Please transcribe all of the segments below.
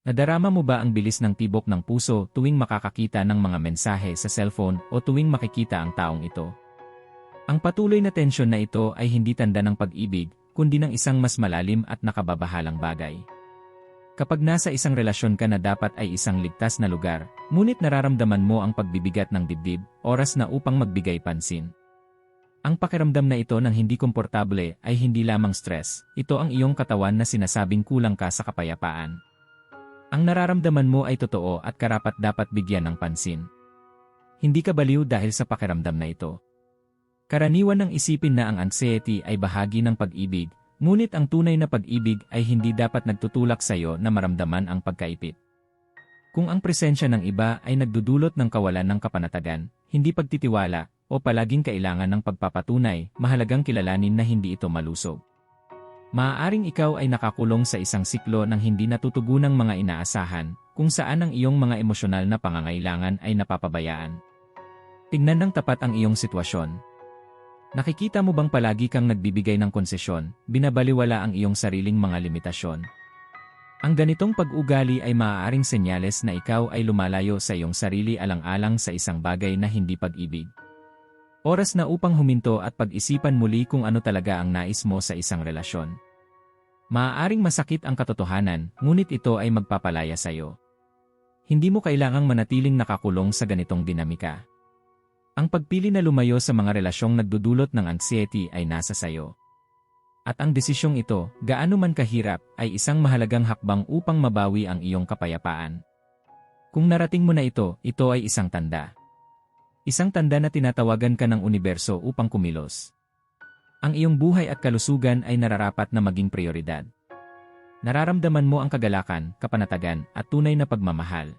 Nadarama mo ba ang bilis ng tibok ng puso tuwing makakakita ng mga mensahe sa cellphone o tuwing makikita ang taong ito? Ang patuloy na tensyon na ito ay hindi tanda ng pag-ibig, kundi ng isang mas malalim at nakababahalang bagay. Kapag nasa isang relasyon ka na dapat ay isang ligtas na lugar, ngunit nararamdaman mo ang pagbibigat ng dibdib, oras na upang magbigay pansin. Ang pakiramdam na ito ng hindi komportable ay hindi lamang stress, ito ang iyong katawan na sinasabing kulang ka sa kapayapaan. Ang nararamdaman mo ay totoo at karapat dapat bigyan ng pansin. Hindi ka baliw dahil sa pakiramdam na ito. Karaniwan ng isipin na ang anxiety ay bahagi ng pag-ibig, ngunit ang tunay na pag-ibig ay hindi dapat nagtutulak sa iyo na maramdaman ang pagkaipit. Kung ang presensya ng iba ay nagdudulot ng kawalan ng kapanatagan, hindi pagtitiwala, o palaging kailangan ng pagpapatunay, mahalagang kilalanin na hindi ito malusog. Maaaring ikaw ay nakakulong sa isang siklo ng hindi natutugunang mga inaasahan, kung saan ang iyong mga emosyonal na pangangailangan ay napapabayaan. Tingnan ng tapat ang iyong sitwasyon. Nakikita mo bang palagi kang nagbibigay ng konsesyon, binabaliwala ang iyong sariling mga limitasyon? Ang ganitong pag-ugali ay maaaring senyales na ikaw ay lumalayo sa iyong sarili alang-alang sa isang bagay na hindi pag-ibig. Oras na upang huminto at pag-isipan muli kung ano talaga ang nais mo sa isang relasyon. Maaaring masakit ang katotohanan, ngunit ito ay magpapalaya sa iyo. Hindi mo kailangang manatiling nakakulong sa ganitong dinamika. Ang pagpili na lumayo sa mga relasyong nagdudulot ng anxiety ay nasa sayo. At ang desisyong ito, gaano man kahirap, ay isang mahalagang hakbang upang mabawi ang iyong kapayapaan. Kung narating mo na ito, ito ay isang tanda. Isang tanda na tinatawagan ka ng universo upang kumilos. Ang iyong buhay at kalusugan ay nararapat na maging prioridad. Nararamdaman mo ang kagalakan, kapanatagan, at tunay na pagmamahal.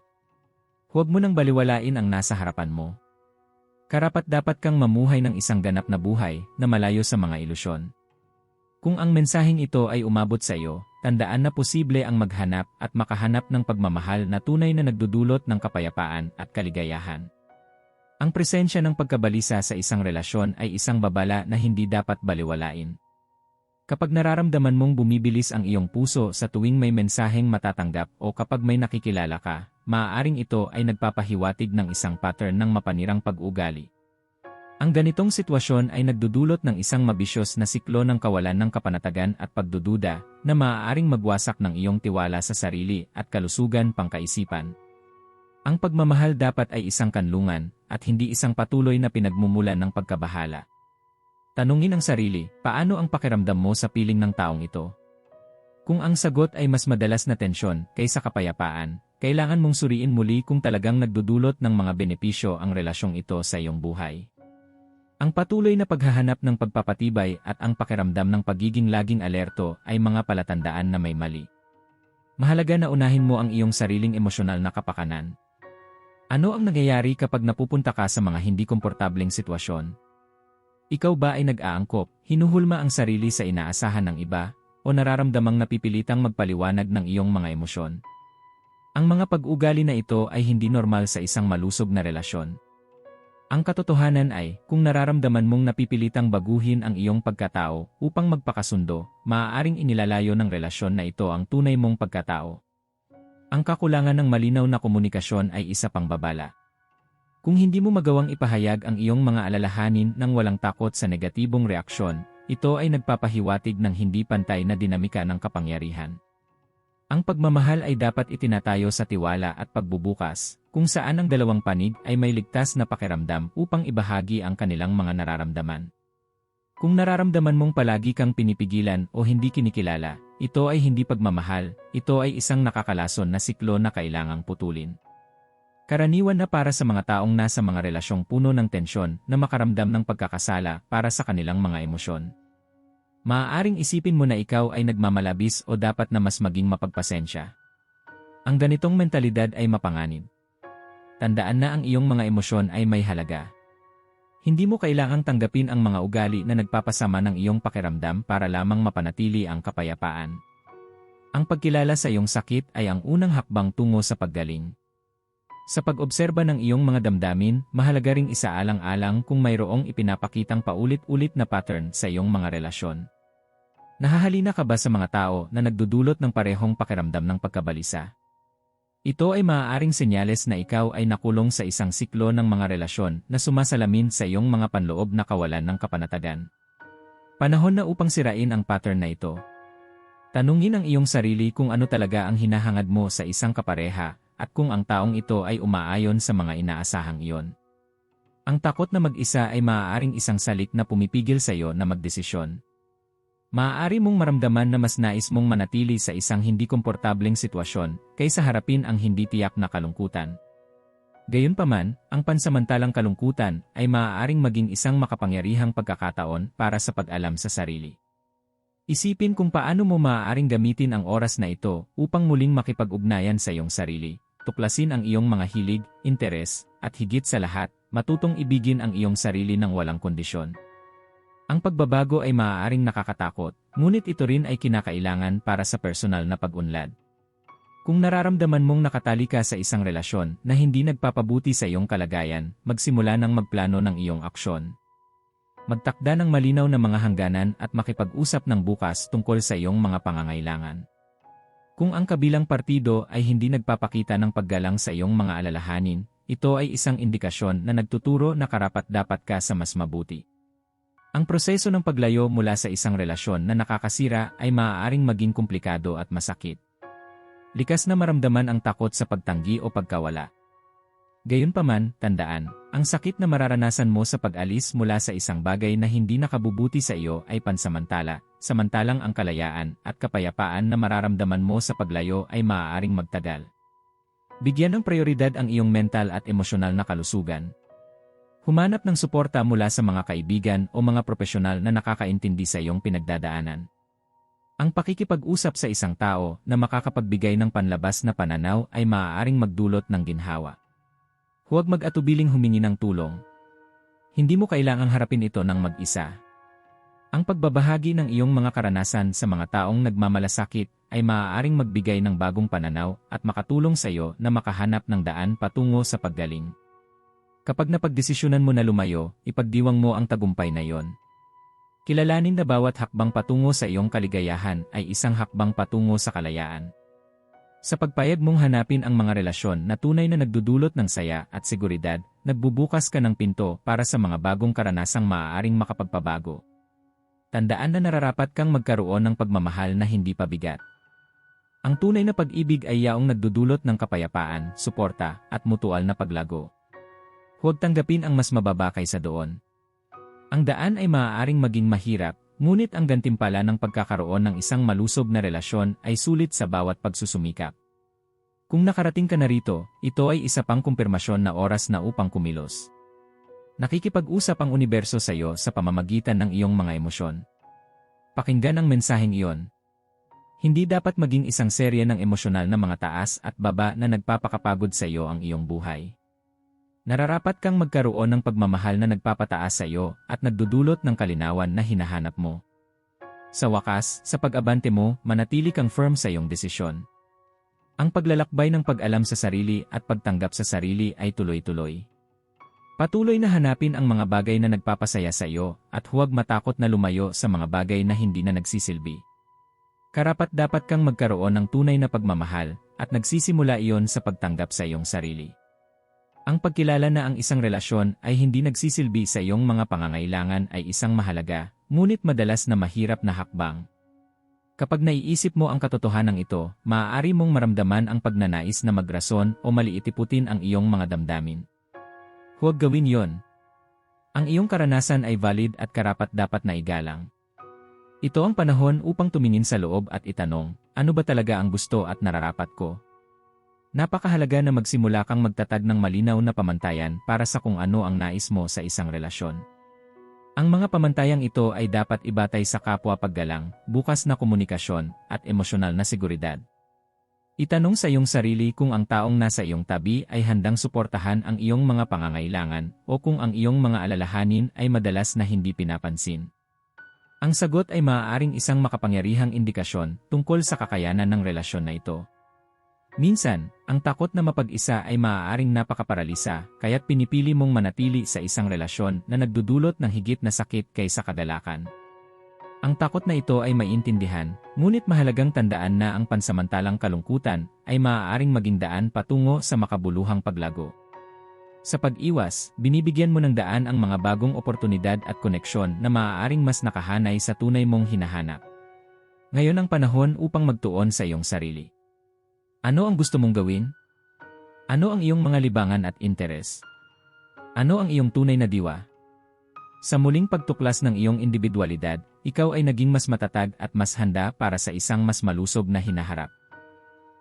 Huwag mo nang baliwalain ang nasa harapan mo. Karapat dapat kang mamuhay ng isang ganap na buhay na malayo sa mga ilusyon. Kung ang mensaheng ito ay umabot sa iyo, tandaan na posible ang maghanap at makahanap ng pagmamahal na tunay na nagdudulot ng kapayapaan at kaligayahan. Ang presensya ng pagkabalisa sa isang relasyon ay isang babala na hindi dapat baliwalain. Kapag nararamdaman mong bumibilis ang iyong puso sa tuwing may mensaheng matatanggap o kapag may nakikilala ka, maaaring ito ay nagpapahiwatig ng isang pattern ng mapanirang pag-ugali. Ang ganitong sitwasyon ay nagdudulot ng isang mabisyos na siklo ng kawalan ng kapanatagan at pagdududa na maaaring magwasak ng iyong tiwala sa sarili at kalusugan pangkaisipan. Ang pagmamahal dapat ay isang kanlungan, at hindi isang patuloy na pinagmumulan ng pagkabahala. Tanungin ang sarili, paano ang pakiramdam mo sa piling ng taong ito? Kung ang sagot ay mas madalas na tensyon kaysa kapayapaan, kailangan mong suriin muli kung talagang nagdudulot ng mga benepisyo ang relasyong ito sa iyong buhay. Ang patuloy na paghahanap ng pagpapatibay at ang pakiramdam ng pagiging laging alerto ay mga palatandaan na may mali. Mahalaga na unahin mo ang iyong sariling emosyonal na kapakanan, ano ang nangyayari kapag napupunta ka sa mga hindi komportableng sitwasyon? Ikaw ba ay nag-aangkop, hinuhulma ang sarili sa inaasahan ng iba, o nararamdamang napipilitang magpaliwanag ng iyong mga emosyon? Ang mga pag-ugali na ito ay hindi normal sa isang malusog na relasyon. Ang katotohanan ay, kung nararamdaman mong napipilitang baguhin ang iyong pagkatao upang magpakasundo, maaaring inilalayo ng relasyon na ito ang tunay mong pagkatao. Ang kakulangan ng malinaw na komunikasyon ay isa pang babala. Kung hindi mo magawang ipahayag ang iyong mga alalahanin nang walang takot sa negatibong reaksyon, ito ay nagpapahiwatig ng hindi pantay na dinamika ng kapangyarihan. Ang pagmamahal ay dapat itinatayo sa tiwala at pagbubukas, kung saan ang dalawang panig ay may ligtas na pakiramdam upang ibahagi ang kanilang mga nararamdaman. Kung nararamdaman mong palagi kang pinipigilan o hindi kinikilala, ito ay hindi pagmamahal, ito ay isang nakakalason na siklo na kailangang putulin. Karaniwan na para sa mga taong nasa mga relasyong puno ng tensyon na makaramdam ng pagkakasala para sa kanilang mga emosyon. Maaaring isipin mo na ikaw ay nagmamalabis o dapat na mas maging mapagpasensya. Ang ganitong mentalidad ay mapanganib. Tandaan na ang iyong mga emosyon ay may halaga. Hindi mo kailangang tanggapin ang mga ugali na nagpapasama ng iyong pakiramdam para lamang mapanatili ang kapayapaan. Ang pagkilala sa iyong sakit ay ang unang hakbang tungo sa paggaling. Sa pag-obserba ng iyong mga damdamin, mahalaga ring isaalang-alang kung mayroong ipinapakitang paulit-ulit na pattern sa iyong mga relasyon. Nahahalina ka ba sa mga tao na nagdudulot ng parehong pakiramdam ng pagkabalisa? Ito ay maaaring senyales na ikaw ay nakulong sa isang siklo ng mga relasyon na sumasalamin sa iyong mga panloob na kawalan ng kapanatagan. Panahon na upang sirain ang pattern na ito. Tanungin ang iyong sarili kung ano talaga ang hinahangad mo sa isang kapareha at kung ang taong ito ay umaayon sa mga inaasahang iyon. Ang takot na mag-isa ay maaaring isang salik na pumipigil sa iyo na magdesisyon. Maaari mong maramdaman na mas nais mong manatili sa isang hindi komportableng sitwasyon kaysa harapin ang hindi tiyak na kalungkutan. Gayunpaman, ang pansamantalang kalungkutan ay maaaring maging isang makapangyarihang pagkakataon para sa pag-alam sa sarili. Isipin kung paano mo maaaring gamitin ang oras na ito upang muling makipag-ugnayan sa iyong sarili, tuklasin ang iyong mga hilig, interes, at higit sa lahat, matutong ibigin ang iyong sarili ng walang kondisyon. Ang pagbabago ay maaaring nakakatakot, ngunit ito rin ay kinakailangan para sa personal na pag-unlad. Kung nararamdaman mong nakatali ka sa isang relasyon na hindi nagpapabuti sa iyong kalagayan, magsimula ng magplano ng iyong aksyon. Magtakda ng malinaw na mga hangganan at makipag-usap ng bukas tungkol sa iyong mga pangangailangan. Kung ang kabilang partido ay hindi nagpapakita ng paggalang sa iyong mga alalahanin, ito ay isang indikasyon na nagtuturo na karapat-dapat ka sa mas mabuti. Ang proseso ng paglayo mula sa isang relasyon na nakakasira ay maaaring maging komplikado at masakit. Likas na maramdaman ang takot sa pagtanggi o pagkawala. Gayunpaman, tandaan, ang sakit na mararanasan mo sa pag-alis mula sa isang bagay na hindi nakabubuti sa iyo ay pansamantala, samantalang ang kalayaan at kapayapaan na mararamdaman mo sa paglayo ay maaaring magtagal. Bigyan ng prioridad ang iyong mental at emosyonal na kalusugan, Humanap ng suporta mula sa mga kaibigan o mga profesional na nakakaintindi sa iyong pinagdadaanan. Ang pakikipag-usap sa isang tao na makakapagbigay ng panlabas na pananaw ay maaaring magdulot ng ginhawa. Huwag mag-atubiling humingi ng tulong. Hindi mo kailangang harapin ito ng mag-isa. Ang pagbabahagi ng iyong mga karanasan sa mga taong nagmamalasakit ay maaaring magbigay ng bagong pananaw at makatulong sa iyo na makahanap ng daan patungo sa paggaling. Kapag napagdesisyonan mo na lumayo, ipagdiwang mo ang tagumpay na yon. Kilalanin na bawat hakbang patungo sa iyong kaligayahan ay isang hakbang patungo sa kalayaan. Sa pagpayag mong hanapin ang mga relasyon na tunay na nagdudulot ng saya at seguridad, nagbubukas ka ng pinto para sa mga bagong karanasang maaaring makapagpabago. Tandaan na nararapat kang magkaroon ng pagmamahal na hindi pabigat. Ang tunay na pag-ibig ay yaong nagdudulot ng kapayapaan, suporta, at mutual na paglago. Huwag tanggapin ang mas mababa kaysa doon. Ang daan ay maaaring maging mahirap, ngunit ang gantimpala ng pagkakaroon ng isang malusob na relasyon ay sulit sa bawat pagsusumikap. Kung nakarating ka na rito, ito ay isa pang kumpirmasyon na oras na upang kumilos. Nakikipag-usap ang universo sa iyo sa pamamagitan ng iyong mga emosyon. Pakinggan ang mensaheng iyon. Hindi dapat maging isang serye ng emosyonal na mga taas at baba na nagpapakapagod sa iyo ang iyong buhay. Nararapat kang magkaroon ng pagmamahal na nagpapataas sa iyo at nagdudulot ng kalinawan na hinahanap mo. Sa wakas, sa pag-abante mo, manatili kang firm sa iyong desisyon. Ang paglalakbay ng pag-alam sa sarili at pagtanggap sa sarili ay tuloy-tuloy. Patuloy na hanapin ang mga bagay na nagpapasaya sa iyo at huwag matakot na lumayo sa mga bagay na hindi na nagsisilbi. Karapat dapat kang magkaroon ng tunay na pagmamahal at nagsisimula iyon sa pagtanggap sa iyong sarili. Ang pagkilala na ang isang relasyon ay hindi nagsisilbi sa iyong mga pangangailangan ay isang mahalaga, ngunit madalas na mahirap na hakbang. Kapag naiisip mo ang katotohanan ito, maaari mong maramdaman ang pagnanais na magrason o maliitiputin ang iyong mga damdamin. Huwag gawin yon. Ang iyong karanasan ay valid at karapat dapat na igalang. Ito ang panahon upang tumingin sa loob at itanong, ano ba talaga ang gusto at nararapat ko? Napakahalaga na magsimula kang magtatag ng malinaw na pamantayan para sa kung ano ang nais mo sa isang relasyon. Ang mga pamantayang ito ay dapat ibatay sa kapwa paggalang, bukas na komunikasyon, at emosyonal na seguridad. Itanong sa iyong sarili kung ang taong nasa iyong tabi ay handang suportahan ang iyong mga pangangailangan o kung ang iyong mga alalahanin ay madalas na hindi pinapansin. Ang sagot ay maaaring isang makapangyarihang indikasyon tungkol sa kakayanan ng relasyon na ito. Minsan, ang takot na mapag-isa ay maaaring napakaparalisa, kaya't pinipili mong manatili sa isang relasyon na nagdudulot ng higit na sakit kaysa kadalakan. Ang takot na ito ay maintindihan, ngunit mahalagang tandaan na ang pansamantalang kalungkutan ay maaaring maging daan patungo sa makabuluhang paglago. Sa pag-iwas, binibigyan mo ng daan ang mga bagong oportunidad at koneksyon na maaaring mas nakahanay sa tunay mong hinahanap. Ngayon ang panahon upang magtuon sa iyong sarili. Ano ang gusto mong gawin? Ano ang iyong mga libangan at interes? Ano ang iyong tunay na diwa? Sa muling pagtuklas ng iyong individualidad, ikaw ay naging mas matatag at mas handa para sa isang mas malusog na hinaharap.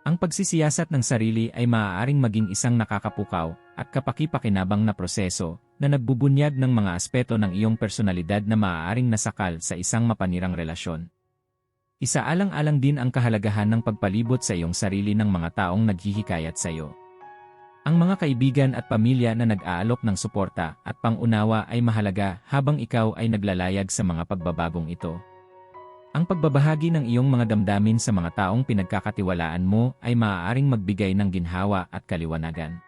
Ang pagsisiyasat ng sarili ay maaaring maging isang nakakapukaw at kapaki-pakinabang na proseso na nagbubunyag ng mga aspeto ng iyong personalidad na maaaring nasakal sa isang mapanirang relasyon. Isaalang-alang din ang kahalagahan ng pagpalibot sa iyong sarili ng mga taong naghihikayat sa iyo. Ang mga kaibigan at pamilya na nag-aalok ng suporta at pangunawa ay mahalaga habang ikaw ay naglalayag sa mga pagbabagong ito. Ang pagbabahagi ng iyong mga damdamin sa mga taong pinagkakatiwalaan mo ay maaaring magbigay ng ginhawa at kaliwanagan.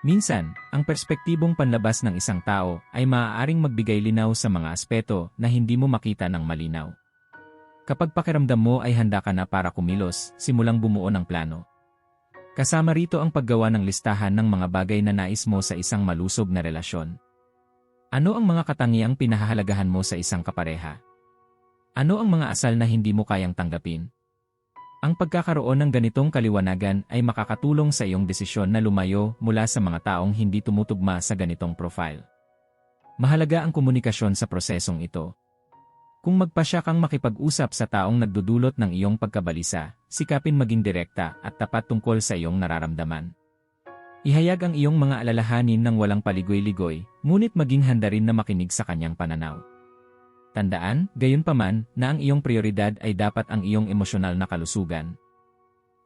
Minsan, ang perspektibong panlabas ng isang tao ay maaaring magbigay linaw sa mga aspeto na hindi mo makita ng malinaw. Kapag pakiramdam mo ay handa ka na para kumilos, simulang bumuo ng plano. Kasama rito ang paggawa ng listahan ng mga bagay na nais mo sa isang malusog na relasyon. Ano ang mga katangiang pinahahalagahan mo sa isang kapareha? Ano ang mga asal na hindi mo kayang tanggapin? Ang pagkakaroon ng ganitong kaliwanagan ay makakatulong sa iyong desisyon na lumayo mula sa mga taong hindi tumutugma sa ganitong profile. Mahalaga ang komunikasyon sa prosesong ito. Kung magpasya kang makipag-usap sa taong nagdudulot ng iyong pagkabalisa, sikapin maging direkta at tapat tungkol sa iyong nararamdaman. Ihayag ang iyong mga alalahanin ng walang paligoy-ligoy, ngunit maging handa rin na makinig sa kanyang pananaw. Tandaan, gayon paman, na ang iyong prioridad ay dapat ang iyong emosyonal na kalusugan.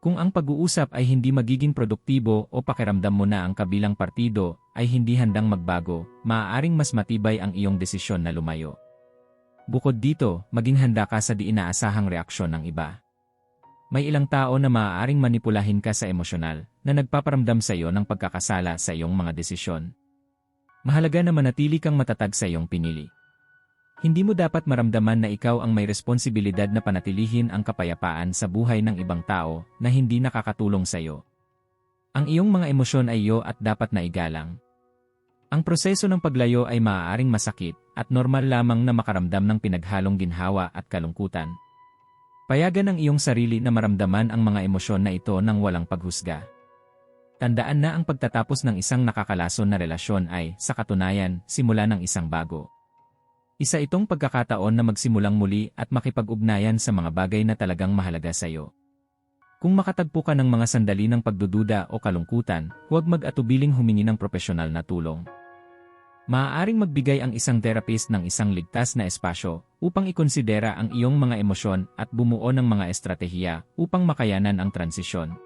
Kung ang pag-uusap ay hindi magiging produktibo o pakiramdam mo na ang kabilang partido ay hindi handang magbago, maaaring mas matibay ang iyong desisyon na lumayo. Bukod dito, maging handa ka sa di inaasahang reaksyon ng iba. May ilang tao na maaaring manipulahin ka sa emosyonal na nagpaparamdam sa iyo ng pagkakasala sa iyong mga desisyon. Mahalaga na manatili kang matatag sa iyong pinili. Hindi mo dapat maramdaman na ikaw ang may responsibilidad na panatilihin ang kapayapaan sa buhay ng ibang tao na hindi nakakatulong sa iyo. Ang iyong mga emosyon ay iyo at dapat na igalang. Ang proseso ng paglayo ay maaaring masakit at normal lamang na makaramdam ng pinaghalong ginhawa at kalungkutan. Payagan ang iyong sarili na maramdaman ang mga emosyon na ito nang walang paghusga. Tandaan na ang pagtatapos ng isang nakakalason na relasyon ay, sa katunayan, simula ng isang bago. Isa itong pagkakataon na magsimulang muli at makipag-ugnayan sa mga bagay na talagang mahalaga sa iyo. Kung makatagpo ka ng mga sandali ng pagdududa o kalungkutan, huwag mag-atubiling humingi ng profesional na tulong. Maaaring magbigay ang isang therapist ng isang ligtas na espasyo upang ikonsidera ang iyong mga emosyon at bumuo ng mga estratehiya upang makayanan ang transisyon.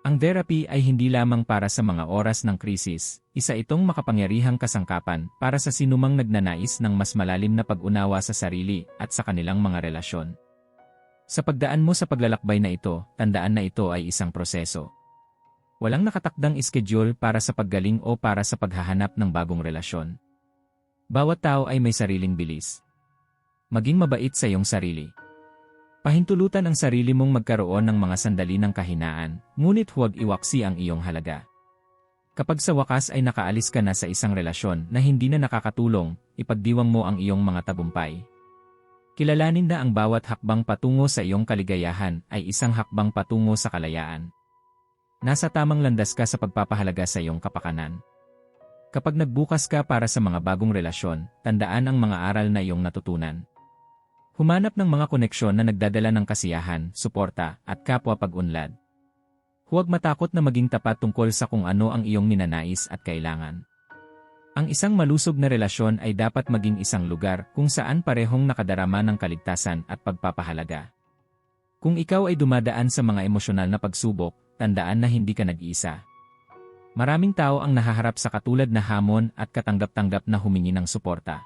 Ang therapy ay hindi lamang para sa mga oras ng krisis, isa itong makapangyarihang kasangkapan para sa sinumang nagnanais ng mas malalim na pag-unawa sa sarili at sa kanilang mga relasyon. Sa pagdaan mo sa paglalakbay na ito, tandaan na ito ay isang proseso. Walang nakatakdang schedule para sa paggaling o para sa paghahanap ng bagong relasyon. Bawat tao ay may sariling bilis. Maging mabait sa iyong sarili. Pahintulutan ang sarili mong magkaroon ng mga sandali ng kahinaan, ngunit huwag iwaksi ang iyong halaga. Kapag sa wakas ay nakaalis ka na sa isang relasyon na hindi na nakakatulong, ipagdiwang mo ang iyong mga tabumpay. Kilalanin na ang bawat hakbang patungo sa iyong kaligayahan ay isang hakbang patungo sa kalayaan. Nasa tamang landas ka sa pagpapahalaga sa iyong kapakanan. Kapag nagbukas ka para sa mga bagong relasyon, tandaan ang mga aral na iyong natutunan. Humanap ng mga koneksyon na nagdadala ng kasiyahan, suporta, at kapwa pag-unlad. Huwag matakot na maging tapat tungkol sa kung ano ang iyong ninanais at kailangan. Ang isang malusog na relasyon ay dapat maging isang lugar kung saan parehong nakadarama ng kaligtasan at pagpapahalaga. Kung ikaw ay dumadaan sa mga emosyonal na pagsubok, tandaan na hindi ka nag-iisa. Maraming tao ang nahaharap sa katulad na hamon at katanggap-tanggap na humingi ng suporta.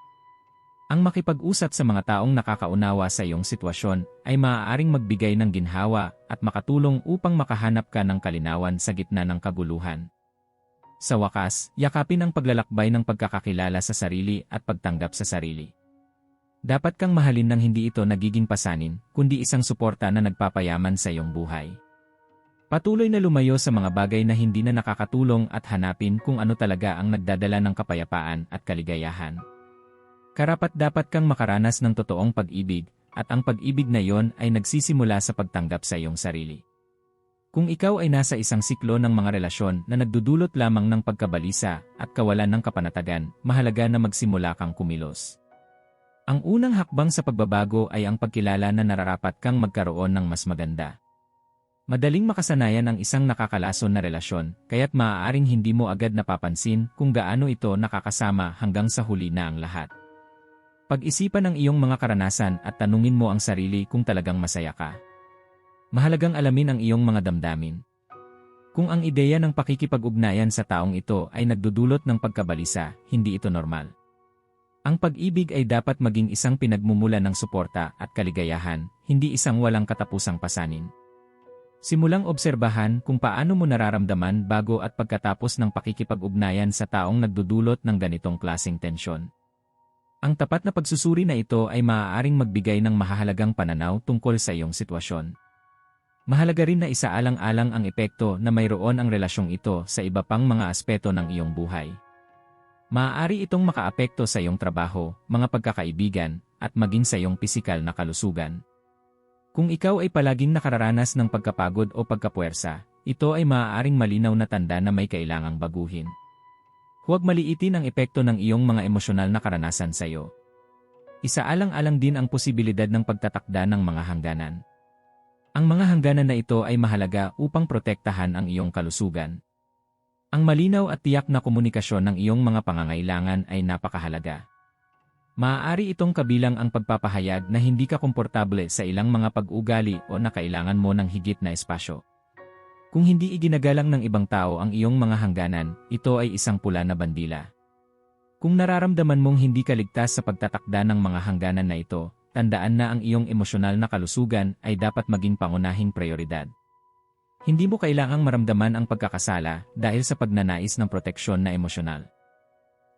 Ang makipag-usap sa mga taong nakakaunawa sa iyong sitwasyon ay maaaring magbigay ng ginhawa at makatulong upang makahanap ka ng kalinawan sa gitna ng kaguluhan. Sa wakas, yakapin ang paglalakbay ng pagkakakilala sa sarili at pagtanggap sa sarili. Dapat kang mahalin ng hindi ito nagiging pasanin, kundi isang suporta na nagpapayaman sa iyong buhay. Patuloy na lumayo sa mga bagay na hindi na nakakatulong at hanapin kung ano talaga ang nagdadala ng kapayapaan at kaligayahan. Karapat dapat kang makaranas ng totoong pag-ibig, at ang pag-ibig na yon ay nagsisimula sa pagtanggap sa iyong sarili. Kung ikaw ay nasa isang siklo ng mga relasyon na nagdudulot lamang ng pagkabalisa at kawalan ng kapanatagan, mahalaga na magsimula kang kumilos. Ang unang hakbang sa pagbabago ay ang pagkilala na nararapat kang magkaroon ng mas maganda. Madaling makasanayan ang isang nakakalason na relasyon, kaya't maaaring hindi mo agad napapansin kung gaano ito nakakasama hanggang sa huli na ang lahat. Pag-isipan ang iyong mga karanasan at tanungin mo ang sarili kung talagang masaya ka. Mahalagang alamin ang iyong mga damdamin. Kung ang ideya ng pakikipag-ugnayan sa taong ito ay nagdudulot ng pagkabalisa, hindi ito normal. Ang pag-ibig ay dapat maging isang pinagmumula ng suporta at kaligayahan, hindi isang walang katapusang pasanin. Simulang obserbahan kung paano mo nararamdaman bago at pagkatapos ng pakikipag-ugnayan sa taong nagdudulot ng ganitong klasing tensyon. Ang tapat na pagsusuri na ito ay maaaring magbigay ng mahahalagang pananaw tungkol sa iyong sitwasyon. Mahalaga rin na isaalang-alang ang epekto na mayroon ang relasyong ito sa iba pang mga aspeto ng iyong buhay. Maaari itong makaapekto sa iyong trabaho, mga pagkakaibigan, at maging sa iyong pisikal na kalusugan. Kung ikaw ay palaging nakararanas ng pagkapagod o pagkapuwersa, ito ay maaaring malinaw na tanda na may kailangang baguhin. Huwag maliitin ang epekto ng iyong mga emosyonal na karanasan sa iyo. Isaalang-alang din ang posibilidad ng pagtatakda ng mga hangganan. Ang mga hangganan na ito ay mahalaga upang protektahan ang iyong kalusugan. Ang malinaw at tiyak na komunikasyon ng iyong mga pangangailangan ay napakahalaga. Maaari itong kabilang ang pagpapahayag na hindi ka komportable sa ilang mga pag-ugali o na kailangan mo ng higit na espasyo. Kung hindi iginagalang ng ibang tao ang iyong mga hangganan, ito ay isang pula na bandila. Kung nararamdaman mong hindi ka ligtas sa pagtatakda ng mga hangganan na ito, tandaan na ang iyong emosyonal na kalusugan ay dapat maging pangunahing prioridad. Hindi mo kailangang maramdaman ang pagkakasala dahil sa pagnanais ng proteksyon na emosyonal.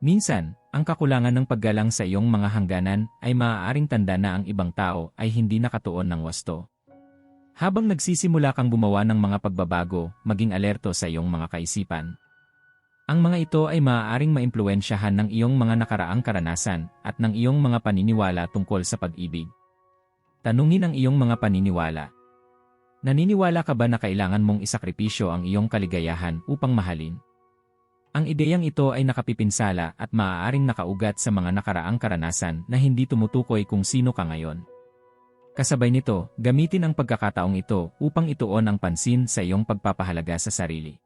Minsan, ang kakulangan ng paggalang sa iyong mga hangganan ay maaaring tanda na ang ibang tao ay hindi nakatuon ng wasto. Habang nagsisimula kang gumawa ng mga pagbabago, maging alerto sa iyong mga kaisipan. Ang mga ito ay maaaring maimpluensyahan ng iyong mga nakaraang karanasan at ng iyong mga paniniwala tungkol sa pag-ibig. Tanungin ang iyong mga paniniwala. Naniniwala ka ba na kailangan mong isakripisyo ang iyong kaligayahan upang mahalin? Ang ideyang ito ay nakapipinsala at maaaring nakaugat sa mga nakaraang karanasan na hindi tumutukoy kung sino ka ngayon. Kasabay nito, gamitin ang pagkakataong ito upang ituon ang pansin sa iyong pagpapahalaga sa sarili.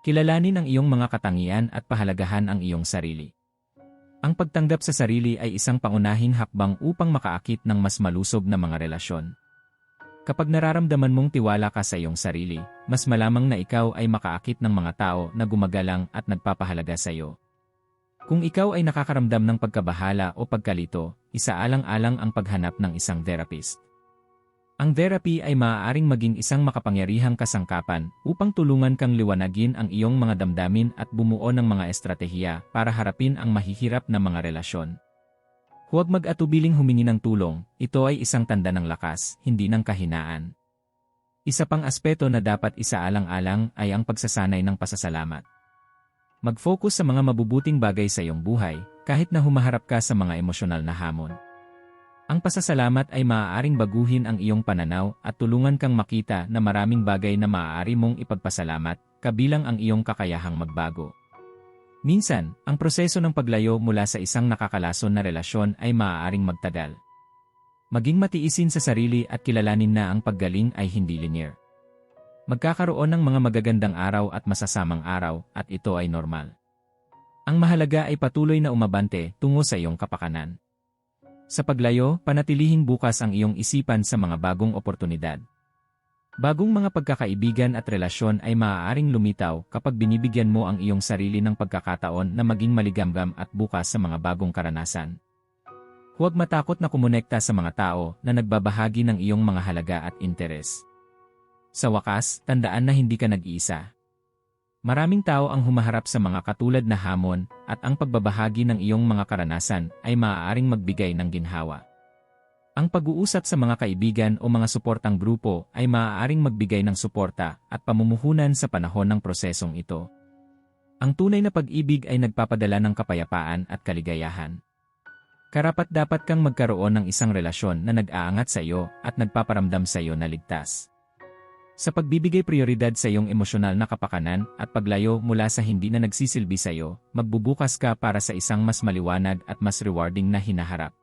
Kilalanin ang iyong mga katangian at pahalagahan ang iyong sarili. Ang pagtanggap sa sarili ay isang pangunahing hakbang upang makaakit ng mas malusog na mga relasyon. Kapag nararamdaman mong tiwala ka sa iyong sarili, mas malamang na ikaw ay makaakit ng mga tao na gumagalang at nagpapahalaga sa iyo. Kung ikaw ay nakakaramdam ng pagkabahala o pagkalito, isaalang-alang ang paghanap ng isang therapist. Ang therapy ay maaaring maging isang makapangyarihang kasangkapan upang tulungan kang liwanagin ang iyong mga damdamin at bumuo ng mga estratehiya para harapin ang mahihirap na mga relasyon. Huwag mag-atubiling humingi ng tulong, ito ay isang tanda ng lakas, hindi ng kahinaan. Isa pang aspeto na dapat isaalang-alang ay ang pagsasanay ng pasasalamat. Mag-focus sa mga mabubuting bagay sa iyong buhay, kahit na humaharap ka sa mga emosyonal na hamon. Ang pasasalamat ay maaaring baguhin ang iyong pananaw at tulungan kang makita na maraming bagay na maaari mong ipagpasalamat, kabilang ang iyong kakayahang magbago. Minsan, ang proseso ng paglayo mula sa isang nakakalason na relasyon ay maaaring magtagal. Maging matiisin sa sarili at kilalanin na ang paggaling ay hindi linear. Magkakaroon ng mga magagandang araw at masasamang araw at ito ay normal. Ang mahalaga ay patuloy na umabante tungo sa iyong kapakanan. Sa paglayo, panatilihing bukas ang iyong isipan sa mga bagong oportunidad. Bagong mga pagkakaibigan at relasyon ay maaaring lumitaw kapag binibigyan mo ang iyong sarili ng pagkakataon na maging maligamgam at bukas sa mga bagong karanasan. Huwag matakot na kumonekta sa mga tao na nagbabahagi ng iyong mga halaga at interes. Sa wakas, tandaan na hindi ka nag-iisa. Maraming tao ang humaharap sa mga katulad na hamon at ang pagbabahagi ng iyong mga karanasan ay maaaring magbigay ng ginhawa. Ang pag-uusap sa mga kaibigan o mga suportang grupo ay maaaring magbigay ng suporta at pamumuhunan sa panahon ng prosesong ito. Ang tunay na pag-ibig ay nagpapadala ng kapayapaan at kaligayahan. Karapat dapat kang magkaroon ng isang relasyon na nag-aangat sa iyo at nagpaparamdam sa iyo na ligtas. Sa pagbibigay prioridad sa iyong emosyonal na kapakanan at paglayo mula sa hindi na nagsisilbi sa iyo, magbubukas ka para sa isang mas maliwanag at mas rewarding na hinaharap.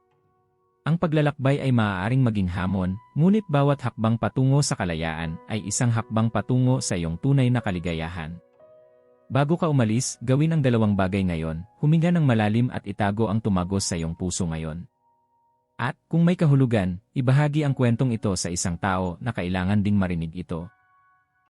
Ang paglalakbay ay maaaring maging hamon, ngunit bawat hakbang patungo sa kalayaan ay isang hakbang patungo sa iyong tunay na kaligayahan. Bago ka umalis, gawin ang dalawang bagay ngayon, huminga ng malalim at itago ang tumagos sa iyong puso ngayon. At, kung may kahulugan, ibahagi ang kwentong ito sa isang tao na kailangan ding marinig ito.